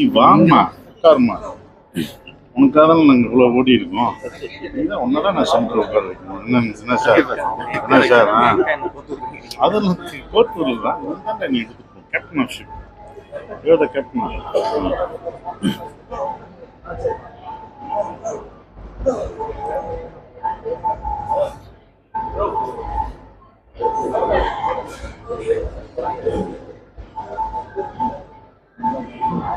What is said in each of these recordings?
நீ உட்காருமா. உனக்காக தான் நாங்கள் இவ்வளோ ஓடி இருக்கோம். நீதான் உன்னதான் நான் சென்டர் உட்கார வைக்கணும். என்ன சார் என்ன சார் ஆ? அதெல்லாம் கோர்ட் தான். இதுதான் நீ எடுத்துக்கணும் captain of ship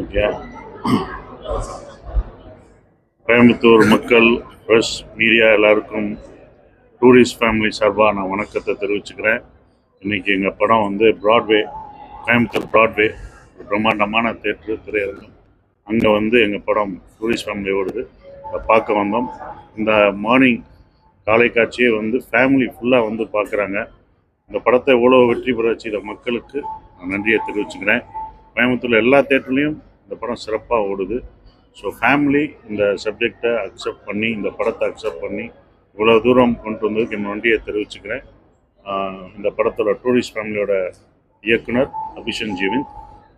okay Coimbatore மக்கள் ப்ரெஸ் மீடியா எல்லாருக்கும் டூரிஸ்ட் ஃபேமிலி சார்பாக நான் வணக்கத்தை தெரிவிச்சுக்கிறேன். இன்னைக்கு எங்கள் படம் வந்து ப்ராட்வே கோயம்புத்தூர் ப்ராட்வே ஒரு பிரம்மாண்டமான தேட்டர் திரையரங்கம் அங்கே வந்து எங்கள் படம் டூரிஸ்ட் ஃபேமிலி ஓடுது. அதை பார்க்க வந்தோம். இந்த மார்னிங் காலை காட்சியே வந்து ஃபேமிலி ஃபுல்லாக வந்து பார்க்குறாங்க. இந்த படத்தை எவ்வளோ வெற்றி பெற செய்த மக்களுக்கு நான் நன்றியை தெரிவிச்சுக்கிறேன். கோயம்புத்தூரில் எல்லா தேட்டர்லேயும் இந்த படம் சிறப்பாக ஓடுது. ஸோ ஃபேமிலி இந்த சப்ஜெக்டை அக்செப்ட் பண்ணி இந்த படத்தை அக்செப்ட் பண்ணி இவ்வளோ தூரம் கொண்டு வந்ததுக்கு என் நன்றியை தெரிவிச்சுக்கிறேன். இந்த படத்தோட டூரிஸ்ட் ஃபேமிலியோட இயக்குனர் அபிஷன் ஜீவின்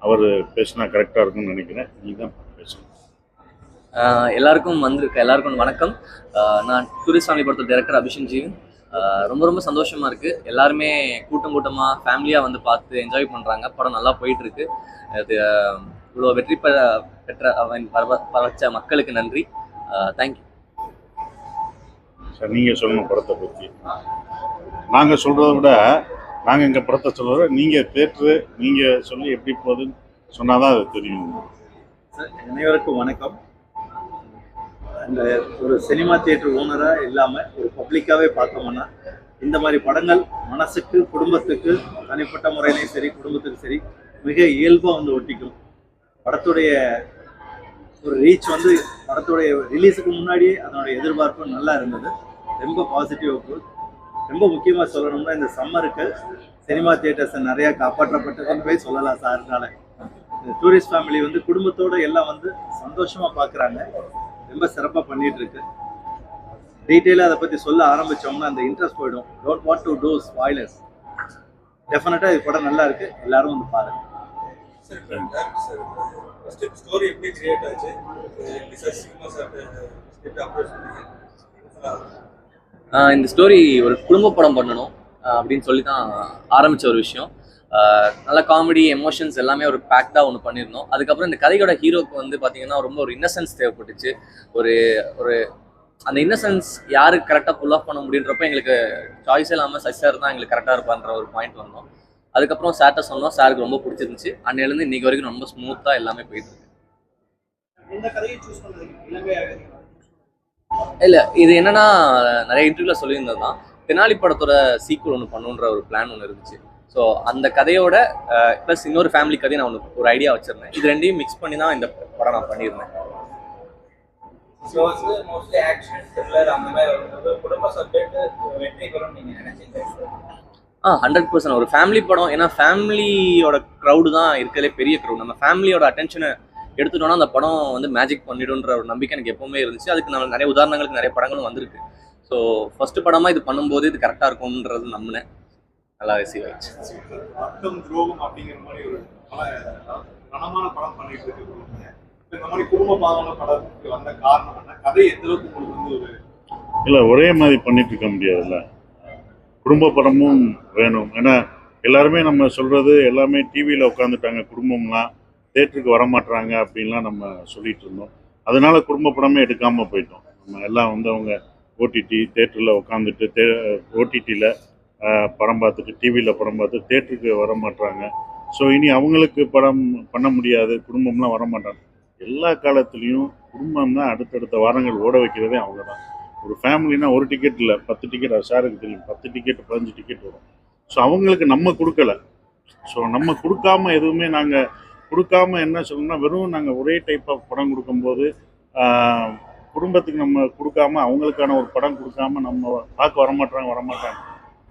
அவர் பேசினா கரெக்டாக இருக்கும்னு நினைக்கிறேன். நீ தான் பேசணும் எல்லாருக்கும் வந்திருக்க எல்லாருக்கும் வணக்கம். நான் டூரிஸ்ட் ஃபேமிலி படத்தோட டைரக்டர் அபிஷன் ஜீவன். ரொம்ப ரொம்ப சந்தோஷமா இருக்கு. எல்லாருமே கூட்டம் கூட்டமா ஃபேமிலியா வந்து பார்த்து என்ஜாய் பண்றாங்க. படம் நல்லா போயிட்டு இருக்கு அது இவ்வளோ வெற்றி பெற பெற்ற அவன் வர- வர வச்ச மக்களுக்கு நன்றி. தேங்க்யூ சார் நீங்கள் சொல்லணும் படத்தை பற்றி நாங்கள் சொல்கிறத விட நாங்கள் எங்கள் படத்தை சொல்கிறத நீங்கள் தேட்ரு நீங்கள் சொல்லி எப்படி போகுதுன்னு சொன்னால் தான் அது தெரியும். சார், அனைவருக்கும் வணக்கம். இந்த ஒரு சினிமா தியேட்டர் ஓனராக இல்லாமல் ஒரு பப்ளிக்காகவே பார்த்தோம்னா இந்த மாதிரி படங்கள் மனசுக்கு குடும்பத்துக்கு தனிப்பட்ட முறையிலையும் சரி குடும்பத்துக்கு சரி மிக இயல்பாக வந்து ஒட்டிக்கும். படத்துடைய ஒரு ரீச் வந்து படத்துடைய ரிலீஸுக்கு முன்னாடியே அதனுடைய எதிர்பார்ப்பு நல்லா இருந்தது. ரொம்ப பாசிட்டிவ் ரொம்ப முக்கியமாக சொல்லணும்னா இந்த சம்மருக்கு சினிமா தியேட்டர்ஸை நிறையா காப்பாற்றப்பட்டதுன்னு போய் சொல்லலாம் சார்னால. இந்த டூரிஸ்ட் ஃபேமிலி வந்து குடும்பத்தோட எல்லாம் வந்து சந்தோஷமாக பார்க்குறாங்க. ரொம்ப சிறப்பாக பண்ணிட்டு இருக்கு டீட்டெயிலாக அதை பற்றி சொல்ல ஆரம்பிச்சோம்னா அந்த இன்ட்ரெஸ்ட் போயிடும். Don't want to do spoilers டெஃபினட்டாக இது படம் நல்லா இருக்கு. எல்லாரும் வந்து பாருங்க. இந்த ஸ்டோரி ஒரு குடும்ப படம் பண்ணணும் அப்படின்னு சொல்லி தான் ஆரம்பிச்ச ஒரு விஷயம். நல்ல காமெடி எமோஷன்ஸ் எல்லாமே ஒரு பேக்டாக ஒன்று பண்ணியிருந்தோம் அதுக்கப்புறம் இந்த கதையோட ஹீரோக்கு வந்து பார்த்தீங்கன்னா ரொம்ப ஒரு இன்னசென்ஸ் தேவைப்பட்டுச்சு. ஒரு ஒரு அந்த இன்னசென்ஸ் யாருக்கு கரெக்டாக புல் ஆஃப் பண்ண முடியுன்றப்ப எங்களுக்கு சாய்ஸ் இல்லாமல் சசிசார் தான் எங்களுக்கு கரெக்டாக இருப்பான்ற ஒரு பாயிண்ட் வந்தோம். அதுக்கப்புறம் சார்ட்ட சொன்னோம் சாருக்கு ரொம்ப பிடிச்சிருந்துச்சு. அன்னையிலேருந்து இன்னைக்கு வரைக்கும் ரொம்ப ஸ்மூத்தாக எல்லாமே போயிட்டு இருக்கு. இல்ல இது என்னன்னா நிறைய இன்டர்வியூல சொல்லியிருந்தது தான் தெனாலி படத்தோட சீக்குவல் ஒன்று பண்ணுன்ற ஒரு பிளான் ஒன்று இருந்துச்சு. ஸோ அந்த கதையோட ப்ளஸ் இன்னொரு ஃபேமிலி கதையை நான் ஒன்று ஒரு ஐடியா வச்சிருந்தேன். இது ரெண்டையும் மிக்ஸ் பண்ணி தான் இந்த படம் நான் பண்ணியிருந்தேன். ஆ ஹண்ட்ரட் பர்சன்ட் ஒரு ஃபேமிலி படம் ஏன்னா ஃபேமிலியோட க்ரௌடு தான் இருக்கிறதுலே பெரிய க்ரௌட் நம்ம ஃபேமிலியோட அட்டென்ஷனை எடுத்துட்டோம்னா அந்த படம் வந்து மேஜிக் பண்ணிடுன்ற ஒரு நம்பிக்கை எனக்கு எப்பவுமே இருந்துச்சு. அதுக்கு நம்ம நிறைய உதாரணங்களுக்கு நிறைய படங்களும் வந்திருக்கு. ஸோ ஃபர்ஸ்ட் படமா இது பண்ணும்போது இது கரெக்டாக இருக்கும்ன்றது நம்பினேன். நல்லா ரிசீவ் ஆயிடுச்சு. ரத்தம் துரோகம் அப்படிங்கிற மாதிரி ஒரு பல கனமான படம் பண்ணிட்டு இருக்கு இப்ப இந்த மாதிரி குடும்ப பாகமான படத்துக்கு வந்த காரணம் என்ன? கதை எந்த அளவுக்கு உங்களுக்கு வந்து ஒரு இல்லை ஒரே மாதிரி பண்ணிட்டு இருக்க முடியாதுல்ல. குடும்ப படமும் வேணும். ஏன்னா எல்லாருமே நம்ம சொல்றது எல்லாமே டிவியில் உட்காந்துட்டாங்க குடும்பம்லாம் தேட்டருக்கு வர மாட்றாங்க அப்படின்லாம் நம்ம சொல்லிட்டு இருந்தோம். அதனால குடும்ப படமே எடுக்காம போயிட்டோம். நம்ம எல்லாம் வந்து அவங்க ஓடிடி தேட்டரில் உட்காந்துட்டு தே ஓடிடியில் படம் பார்த்துட்டு டிவியில் படம் பார்த்து தேட்டருக்கு வர மாட்டாங்க ஸோ இனி அவங்களுக்கு படம் பண்ண முடியாது குடும்பம்லாம் வர மாட்டாங்க. எல்லா காலத்துலேயும் குடும்பம் தான் அடுத்தடுத்த வாரங்கள் ஓட வைக்கிறதே அவங்க தான் ஒரு ஃபேமிலினா ஒரு டிக்கெட் இல்லை பத்து டிக்கெட் சாருக்கு தெரியும். பத்து டிக்கெட் பதினஞ்சு டிக்கெட் வரும். ஸோ அவங்களுக்கு நம்ம கொடுக்கல. ஸோ நம்ம கொடுக்காம எதுவுமே நாங்கள் கொடுக்காம என்ன சொல்லணும்னா வெறும் நாங்கள் ஒரே டைப் ஆஃப் படம் கொடுக்கும்போது குடும்பத்துக்கு நம்ம கொடுக்காம அவங்களுக்கான ஒரு படம் கொடுக்காம நம்ம பார்க்க வரமாட்டாங்க வரமாட்டாங்க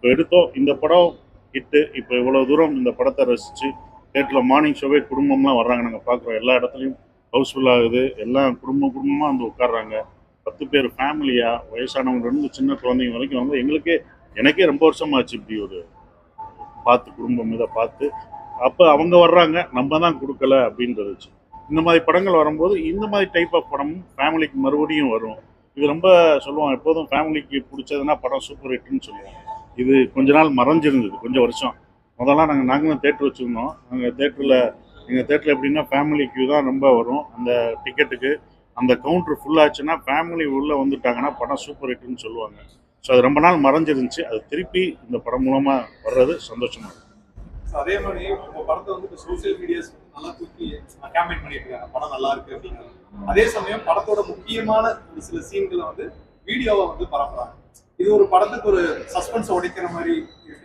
எடுத்தோம். இந்த படம் ஹிட்டு இப்போ இவ்வளோ தூரம் இந்த படத்தை ரசித்து தேட்டரில் மார்னிங் ஷோவே குடும்பம்லாம் வர்றாங்க. நாங்கள் பார்க்குறோம். எல்லா இடத்துலையும் ஹவுஸ்ஃபுல் ஆகுது. எல்லாம் குடும்பம் குடும்பமாக வந்து உட்கார்றாங்க. பத்து பேர் ஃபேமிலியாக வயசானவங்கலேருந்து சின்ன குழந்தைங்க வரைக்கும் வந்து எங்களுக்கே எனக்கே ரொம்ப வருஷமாச்சு இப்படி ஒரு பார்த்து குடும்பம் இதை பார்த்து. அப்போ அவங்க வர்றாங்க. நம்ம தான் கொடுக்கல அப்படின்றதுச்சு இந்த மாதிரி படங்கள் வரும்போது இந்த மாதிரி டைப் ஆஃப் படமும் ஃபேமிலிக்கு மறுபடியும் வரும். இது ரொம்ப சொல்லுவோம் எப்போதும் ஃபேமிலிக்கு பிடிச்சதுன்னா படம் சூப்பர் ஹிட்னு சொல்லுவாங்க. இது கொஞ்ச நாள் மறைஞ்சிருந்தது கொஞ்சம் வருஷம். முதல்ல நாங்கள் நாங்களும் தேட்டர் வச்சுருந்தோம். நாங்கள் தேட்டரில் எங்கள் தேட்டரில் எப்படின்னா ஃபேமிலி க்யூ தான் ரொம்ப வரும். அந்த டிக்கெட்டுக்கு அந்த கவுண்டர் ஃபுல்லாச்சுன்னா ஃபேமிலி உள்ளே வந்துட்டாங்கன்னா படம் சூப்பர் ஹிட்னு சொல்லுவாங்க. ஸோ அது ரொம்ப நாள் மறைஞ்சிருந்துச்சு. அது திருப்பி இந்த படம் மூலமாக வர்றது சந்தோஷமா இருக்கும் அதே மாதிரி படத்தை வந்து இப்போ சோசியல் மீடியாஸ் நல்லா தூக்கி கேம்பெயின் பண்ணியிருக்காங்க. படம் நல்லா இருக்கு அப்படிங்கிறது. அதே சமயம் படத்தோட முக்கியமான ஒரு சில சீன்களை வந்து வீடியோவை வந்து பரப்புறாங்க. இது ஒரு படத்துக்கு ஒரு சஸ்பென்ஸ் உடைக்கிற மாதிரி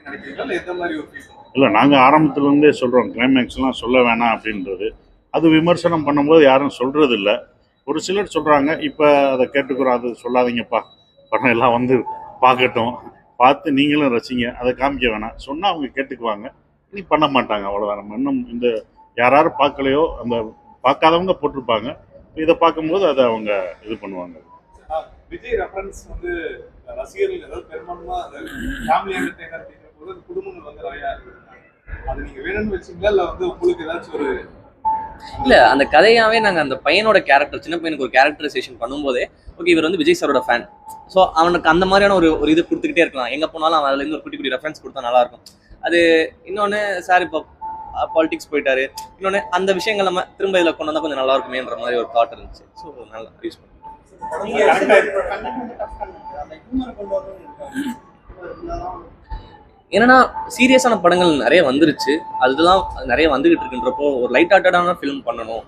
நினைக்கிறீங்களா? இல்லை எந்த மாதிரி ஒரு இல்லை நாங்கள் ஆரம்பத்துலேருந்தே சொல்கிறோம் கிளைமேக்ஸ்லாம் சொல்ல வேணாம் அப்படின்றது. அது விமர்சனம் பண்ணும்போது யாரும் சொல்கிறது இல்ல ஒரு சிலர் சொல்கிறாங்க இப்போ அதை கேட்டுக்கிறோம் அது சொல்லாதீங்கப்பா. படம் எல்லாம் வந்து பார்க்கட்டும். பார்த்து நீங்களும் ரசிங்க. அதை காமிக்க வேணாம். சொன்னால் அவங்க கேட்டுக்குவாங்க. இனி பண்ண மாட்டாங்க அவ்வளோதான் நம்ம இன்னும் இந்த யாராரு பார்க்கலையோ அந்த பார்க்காதவங்க போட்டிருப்பாங்க. இதை பார்க்கும்போது அதை அவங்க இது பண்ணுவாங்க. விஜய் ரெஃபரன்ஸ் வந்து ரசிகர்கள் ஏதாவது பெரும்பான்மா ஃபேமிலி என்டர்டைனர் அப்படிங்கிற போது அது குடும்பங்கள் வந்து நிறையா இருக்கு அது நீங்க வேணும்னு வச்சீங்களா? இல்லை வந்து உங்களுக்கு ஏதாச்சும் ஒரு இல்ல அந்த கதையாவே நாங்க அந்த பையனோட கேரக்டர் சின்ன பையனுக்கு ஒரு கேரக்டரைசேஷன் பண்ணும்போதே ஓகே இவர் வந்து விஜய் சாரோட ஃபேன் ஸோ அவனுக்கு அந்த மாதிரியான ஒரு ஒரு இது கொடுத்துக்கிட்டே இருக்கலாம். எங்க போனாலும் அவன் அதுல இருந்து ஒரு குட்டி குட்டி ரெஃபரன்ஸ் கொடுத்தா நல்லா இருக்கும். அது இன்னொன்னு சார் இப்போ பாலிடிக்ஸ் போயிட்டாரு. இன்னொன்னு அந்த விஷயங்கள் நம்ம திரும்ப இதில் கொண்டு வந்தா கொஞ்சம் நல்லா இருக்குமேன்ற மாதிரி ஒரு தாட் இருந்துச்சு. ஸோ நல்லா யூஸ் பண்ணுவோம் என்னன்னா சீரியஸான படங்கள் நிறைய வந்துருச்சு. அதுதான் நிறைய வந்துகிட்டு இருக்குன்றப்போ ஒரு லைட் ஹார்ட்டடான ஃபிலிம் பண்ணணும்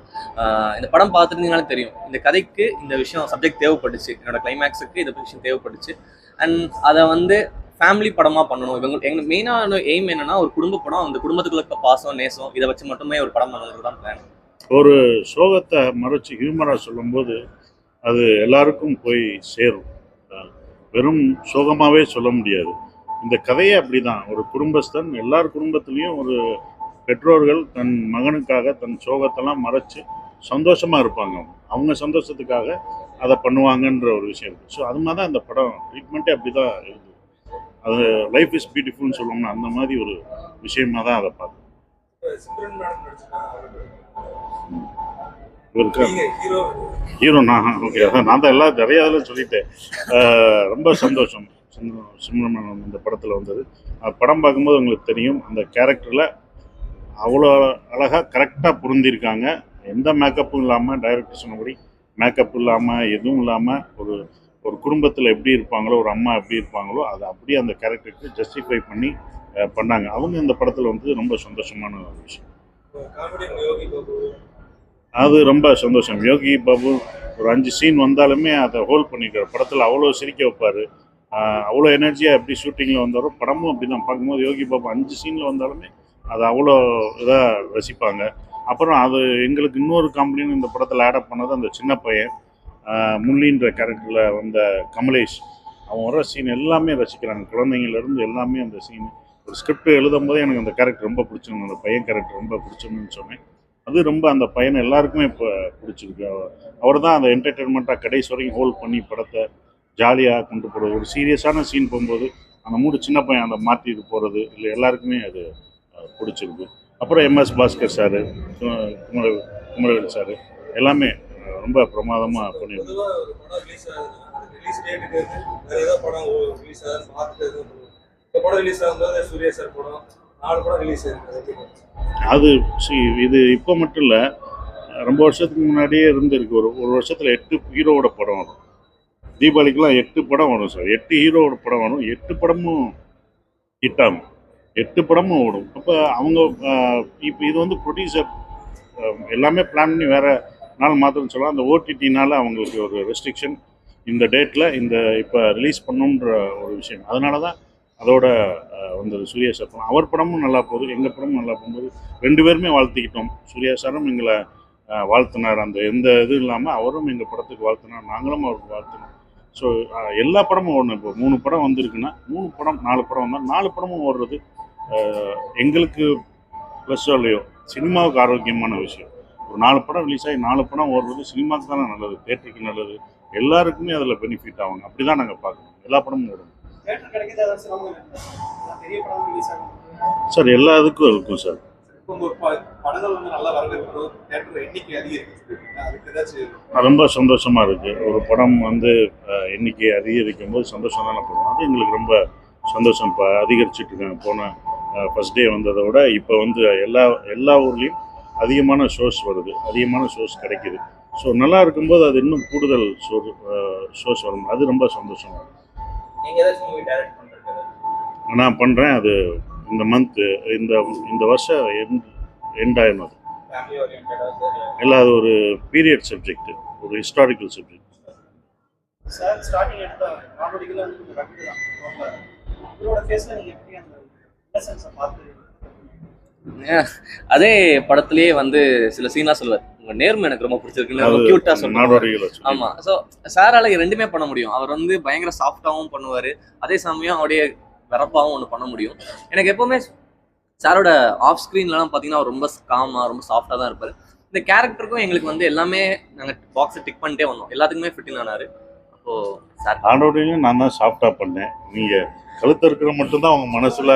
இந்த படம் பார்த்துருந்தீங்கனாலும் தெரியும். இந்த கதைக்கு இந்த விஷயம் சப்ஜெக்ட் தேவைப்பட்டுச்சு என்னோட கிளைமேக்ஸுக்கு இந்த விஷயம் தேவைப்பட்டுச்சு அண்ட் அதை வந்து ஃபேமிலி படமாக பண்ணணும். இவங்க எங்களுக்கு மெயினான எய்ம் என்னன்னா ஒரு குடும்ப படம் அந்த குடும்பத்துக்குள்ள இருக்க பாசம் நேசம் இதை வச்சு மட்டுமே ஒரு படம் பண்ணணுன்றது தான் பிளான் ஒரு சோகத்தை மறைச்சு ஹியூமராக சொல்லும்போது அது எல்லாருக்கும் போய் சேரும். வெறும் சோகமாகவே சொல்ல முடியாது. இந்த கதையே அப்படிதான். ஒரு குடும்பஸ்தன் எல்லார் குடும்பத்துலேயும் ஒரு பெற்றோர்கள் தன் மகனுக்காக தன் சோகத்தெல்லாம் மறைச்சு சந்தோஷமாக இருப்பாங்க அவங்க. அவங்க சந்தோஷத்துக்காக அதை பண்ணுவாங்கன்ற ஒரு விஷயம் இருக்குது ஸோ அது மாதிரி தான் இந்த படம். ட்ரீட்மெண்ட்டே அப்படி தான் இருக்குது அது லைஃப் இஸ் பியூட்டிஃபுல்னு சொல்லுவோம்னா அந்த மாதிரி ஒரு விஷயமாக தான் அதை பார்த்து ஹீரோ நான் ஓகே. அதான் நான் தான் எல்லாம் நிறைய சொல்லிட்டேன். ரொம்ப சந்தோஷம். சிம்- சிம்ரன் இந்த படத்தில் வந்தது. படம் பார்க்கும்போது உங்களுக்கு தெரியும் அந்த கேரக்டரில் அவ்வளோ அழகாக கரெக்டாக பொருந்திருக்காங்க எந்த மேக்கப்பும் இல்லாமல் டைரக்டர் சொன்னபடி மேக்கப் இல்லாமல் எதுவும் இல்லாமல் ஒரு ஒரு குடும்பத்தில் எப்படி இருப்பாங்களோ ஒரு அம்மா எப்படி இருப்பாங்களோ அதை அப்படியே அந்த கேரக்டருக்கு ஜஸ்டிஃபை பண்ணி பண்ணாங்க. அவங்க இந்த படத்தில் வந்து ரொம்ப சந்தோஷமான விஷயம். அது ரொம்ப சந்தோஷம். யோகி பாபு ஒரு அஞ்சு சீன் வந்தாலுமே அதை ஹோல்ட் பண்ணிக்கிறார் படத்தில் அவ்வளோ சிரிக்க வைப்பார். அவ்வளோ எனர்ஜியாக எப்படி ஷூட்டிங்கில் வந்தாரோ படமும் அப்படி தான் பார்க்கும்போது யோகி பாபு அஞ்சு சீனில் வந்தாலுமே அதை அவ்வளோ இதாக ரசிப்பாங்க. அப்புறம் அது எங்களுக்கு இன்னொரு காமெடின்னு இந்த படத்தில் ஆட் பண்ணது அந்த சின்ன பையன். முள்ளின்ற கேரக்டரில் வந்த கமலேஷ். அவன் வர சீன் எல்லாமே ரசிக்கிறாங்க. குழந்தைங்கள்லேருந்து எல்லாமே அந்த சீன் ஒரு ஸ்கிரிப்ட் எழுதும் போதே எனக்கு அந்த கேரக்டர் ரொம்ப பிடிச்சிருந்தது. அந்த பையன் கேரக்டர் ரொம்ப பிடிச்சிருந்துன்னு சொன்னேன். அது ரொம்ப அந்த பையனை எல்லாருக்குமே இப்போ பிடிச்சிருக்கு. அவர் தான் அந்த என்டர்டெயின்மெண்ட்டாக கடைசி வரைக்கும் ஹோல்ட் பண்ணி படத்தை ஜாலியாக கொண்டு போகிறது ஒரு சீரியஸான சீன் போகும்போது அந்த மூடு சின்ன பையன் அந்த மாற்றிட்டு போகிறது இல்லை எல்லாருக்குமே அது பிடிச்சிருக்கு. அப்புறம் MS Bhaskar sir Kumara Kumaravel sir எல்லாமே ரொம்ப பிரமாதமாக பண்ணியிருக்காங்க நாலு படம் ரிலீஸ் ஆயிருக்கு அது இது இப்போ மட்டும் இல்லை ரொம்ப வருஷத்துக்கு முன்னாடியே இருந்திருக்கு. ஒரு ஒரு வருஷத்தில் எட்டு ஹீரோவோட படம் வரும். தீபாவளிக்கெலாம் எட்டு படம் வரும் சார். எட்டு ஹீரோவோட படம் வரும். எட்டு படமும் ஹிட்டாகும் எட்டு படமும் ஓடும். அப்போ அவங்க இப்போ இது வந்து ப்ரொடியூசர் எல்லாமே பிளான் பண்ணி வேறு நாள் மாத்திரம் சொல்லலாம் அந்த ஓடிடினால் அவங்களுக்கு ஒரு ரெஸ்ட்ரிக்ஷன் இந்த டேட்டில் இந்த இப்போ ரிலீஸ் பண்ணணுன்ற ஒரு விஷயம். அதனால தான் அதோட வந்தது சூர்யா சார் படம் அவர் படமும் நல்லா போகுது எங்கள் படமும் நல்லா போகும்போது ரெண்டு பேருமே வாழ்த்திக்கிட்டோம். சூர்யா சாரும் எங்களை வாழ்த்தினார். அந்த எந்த இதுவும் இல்லாமல் அவரும் எங்கள் படத்துக்கு வாழ்த்தினார். நாங்களும் அவருக்கு வாழ்த்தினோம். ஸோ எல்லா படமும் ஓடணும் இப்போ மூணு படம் வந்திருக்குன்னா மூணு படம் நாலு படம் வந்தால் நாலு படமும் ஓடுறது எங்களுக்கு ப்ளஸ் இல்லையோ சினிமாவுக்கு ஆரோக்கியமான விஷயம். ஒரு நாலு படம் ரிலீஸ் ஆகி நாலு படம் ஓடுறது சினிமாவுக்கு தானே நல்லது தேட்டருக்கு நல்லது. எல்லாருக்குமே அதில் பெனிஃபிட் ஆகும். அப்படி தான் நாங்கள் பார்க்கணும் எல்லா படமும் ஓடணும் தேட்டர் கிடைக்கிறது சிரமம் பெரிய படம் ரிலீஸ் ஆகும் சார் எல்லா இதுக்கும் இருக்கும் சார். ரொம்ப சந்தோஷமாக இருக்குது ஒரு படம் வந்து எண்ணிக்கை அதிகரிக்கும் போது சந்தோஷம் தானே படம். அது எங்களுக்கு ரொம்ப சந்தோஷம். இப்போ அதிகரிச்சுட்டு இருக்காங்க. போன ஃபஸ்ட் டே வந்ததை விட இப்போ வந்து எல்லா எல்லா ஊர்லேயும் அதிகமான ஷோஸ் வருது. அதிகமான ஷோஸ் கிடைக்குது. ஸோ நல்லா இருக்கும்போது அது இன்னும் கூடுதல் ஷோ ஷோஸ் வரும். அது ரொம்ப சந்தோஷம் நீங்க நான் பண்ணுறேன் அது இந்த மந்த்து இந்த இந்த வருஷம் எண்ட் எண்ட் ஆயிடும் அது. இல்லை அது ஒரு பீரியட் சப்ஜெக்ட் ஒரு ஹிஸ்டாரிக்கல் சப்ஜெக்ட் சார் அதே படத்திலேயே வந்து சில சீனா சொல்லுவார். உங்க நேர்மை எனக்கு ரொம்ப பிடிச்சிருக்குன்னு கியூட்டா சொல்லுவாங்க. ஆமா. ஸோ சாரால ரெண்டுமே பண்ண முடியும். அவர் வந்து பயங்கர சாஃப்டாகவும் பண்ணுவார். அதே சமயம் அவருடைய வெறப்பாகவும் ஒன்று பண்ண முடியும். எனக்கு எப்பவுமே சாரோட ஆஃப் ஸ்க்ரீன்லாம் பார்த்தீங்கன்னா ரொம்ப காமாக ரொம்ப சாஃப்டாக தான் இருப்பார். இந்த கேரக்டருக்கும் எங்களுக்கு வந்து எல்லாமே நாங்கள் பாக்ஸை டிக் பண்ணிட்டே வந்தோம். எல்லாத்துக்குமே ஃபிட்டிங் ஆனாரு. அப்போ சார். நான் தான் சாஃப்டாக பண்ணேன். நீங்கள் கழுத்து இருக்கிற மட்டும்தான் அவங்க மனசில்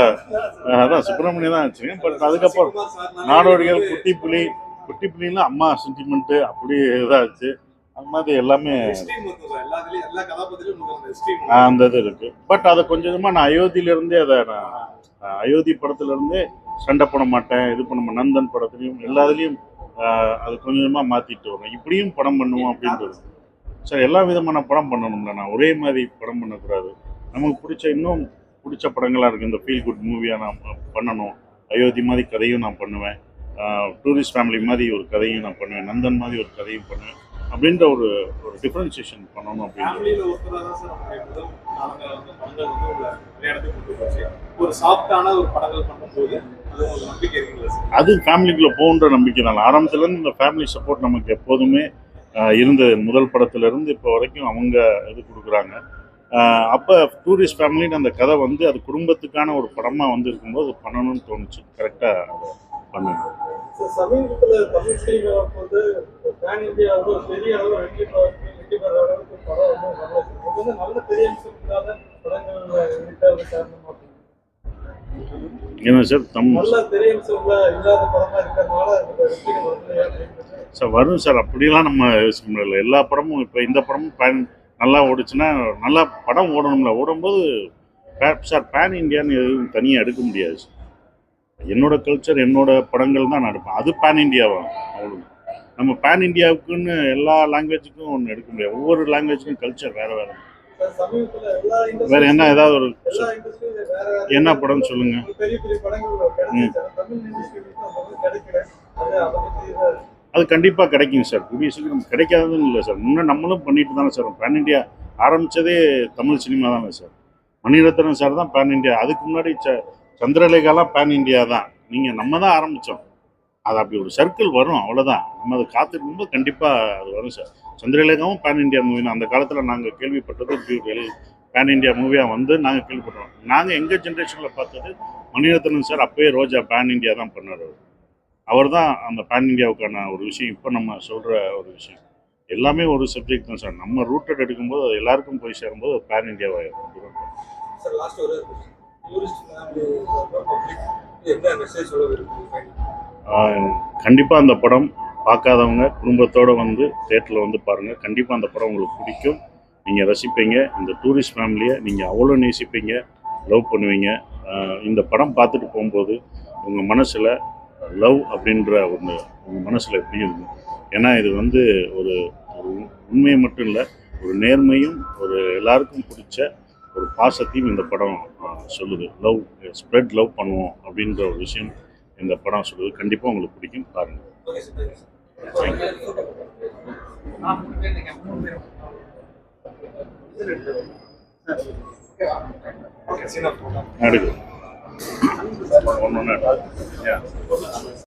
அதான் சுப்பிரமணியம் தான் வச்சுங்க பட் அதுக்கப்புறம் நாடோடிகள் குட்டி புலி குட்டி புலிலாம் அம்மா சென்டிமெண்ட்டு அப்படி இதாச்சு. அந்த மாதிரி எல்லாமே அந்த இது இருக்கு. பட் அதை கொஞ்சம் கொஞ்சமாக நான் அயோத்தியிலேருந்தே அதை நான் அயோத்தி படத்துலேருந்தே சண்டை பண்ண மாட்டேன் இது பண்ண மாட்டேன் நந்தன் படத்துலையும் எல்லாத்துலேயும் அது கொஞ்சம் கொஞ்சமாக மாற்றிட்டு வரேன் இப்படியும் படம் பண்ணுவோம் அப்படின்றது. சார் எல்லா விதமான படம் பண்ணணும்ல நான் ஒரே மாதிரி படம் பண்ணக்கூடாது. நமக்கு பிடிச்ச இன்னும் பிடிச்ச படங்களாக இருக்குது இந்த ஃபீல் குட் மூவியாக நான் பண்ணணும். அயோத்தி மாதிரி கதையும் நான் பண்ணுவேன். டூரிஸ்ட் ஃபேமிலி மாதிரி ஒரு கதையும் நான் பண்ணுவேன். நந்தன் மாதிரி ஒரு கதையும் பண்ணுவேன். அப்படின்ற ஒரு ஒரு டிஃப்ரென்சியேஷன் பண்ணணும் பண்ணும்போது அது ஃபேமிலிக்குள்ளே போகுன்ற நம்பிக்கை தான். ஆரம்பத்துலேருந்து இந்த ஃபேமிலி சப்போர்ட் நமக்கு எப்போதுமே இருந்தது. முதல் படத்துலேருந்து இப்போ வரைக்கும் அவங்க இது கொடுக்குறாங்க. அப்போ டூரிஸ்ட் ஃபேமிலின்னு அந்த கதை வந்து அது குடும்பத்துக்கான ஒரு படமாக வந்து இருக்கும்போது அது பண்ணணும்னு தோணுச்சு. கரெக்டாக அதை பண்ணணும். சார், சமீபத்துல தமிழ் சினிமா வந்து பேன் இந்தியாவில் ஒரு பெரிய அளவு வெற்றி பெற- வெற்றி பெற அளவுக்கு படம் வந்து நல்ல இது வந்து நல்ல பெரிய இல்லாத படங்கள் இருக்காது காரணமா ஏன்னா சார்? தம் சார் வரும் சார். அப்படிலாம் நம்ம யோசிக்க முடியல. எல்லா படமும் இப்போ இந்த படமும் பேன் நல்லா ஓடுச்சுன்னா நல்லா படம் ஓடணும்ல. ஓடும்போது சார் பேன் இந்தியான்னு எதுவும் தனியாக எடுக்க முடியாது. சார். என்னோட கல்ச்சர் என்னோட படங்கள் தான் நான் எடுப்பேன். அது பேன் இந்தியாவா அவ்வளோ நம்ம பேன் இந்தியாவுக்குன்னு எல்லா லாங்குவேஜுக்கும் ஒன்று எடுக்க முடியாது. ஒவ்வொரு லாங்குவேஜுக்கும் கல்ச்சர் வேறு வேறு. வேறு என்ன ஏதாவது ஒரு என்ன படம்னு சொல்லுங்கள் பெரிய அது கண்டிப்பாக கிடைக்குங்க சார். கூடிய சீக்கிரம் கிடைக்காததுன்னு இல்லை சார். முன்னே நம்மளும் பண்ணிட்டு தானே சார் பேன் இண்டியா ஆரம்பித்ததே தமிழ் சினிமா தானே சார். மணிரத்னம் சார் தான் பேன் இண்டியா அதுக்கு முன்னாடி ச சந்திரலேகாலாம் பேன் இண்டியா தான். நீங்கள் நம்ம தான் ஆரம்பித்தோம் அது அப்படி ஒரு சர்க்கிள் வரும் அவ்வளோதான் நம்ம அதை காத்திருக்கும்போது கண்டிப்பாக அது வரும் சார். சந்திரலேகாவும் பேன் இண்டியா மூவி தான். அந்த காலத்தில் நாங்கள் கேள்விப்பட்டது இப்படி பேன் இண்டியா மூவியாக வந்து நாங்கள் கேள்விப்பட்டோம். நாங்கள் எங்கள் ஜென்ரேஷனில் பார்த்தது மணிரத்னம் சார் அப்போயே ரோஜா பேன் இண்டியா தான் பண்ணார் அவர் தான் அந்த பேன் இந்தியாவுக்கான ஒரு விஷயம். இப்போ நம்ம சொல்கிற ஒரு விஷயம். எல்லாமே ஒரு சப்ஜெக்ட் தான் சார் நம்ம ரூட்டட் எடுக்கும்போது அது எல்லாருக்கும் போய் சேரும்போது அது பேன் இந்தியாவாயிடும் சார் லாஸ்ட் ஒரு கண்டிப்பாக அந்த படம் பார்க்காதவங்க குடும்பத்தோடு வந்து தேட்டரில் வந்து பாருங்கள் கண்டிப்பாக அந்த படம் உங்களுக்கு பிடிக்கும். நீங்கள் ரசிப்பீங்க. இந்த டூரிஸ்ட் ஃபேமிலியை நீங்கள் அவ்வளோ நேசிப்பீங்க. லவ் பண்ணுவீங்க. இந்த படம் பார்த்துட்டு போகும்போது உங்கள் மனசில் லவ் அப்படின்ற ஒன்று உங்கள் மனசில் எப்படி இருக்கும் ஏன்னா இது வந்து ஒரு ஒரு உண்மை மட்டும் இல்லை ஒரு நேர்மையும் ஒரு எல்லாருக்கும் பிடிச்ச ஒரு பாசத்தையும் இந்த படம் சொல்லுது. லவ் ஸ்ப்ரெட் லவ் பண்ணுவோம் அப்படின்ற ஒரு விஷயம் இந்த படம் சொல்லுது. கண்டிப்பாக உங்களுக்கு பிடிக்கும். பாருங்கள் தேங்க்யூ மூணு பேர் இருக்கேன் மூணு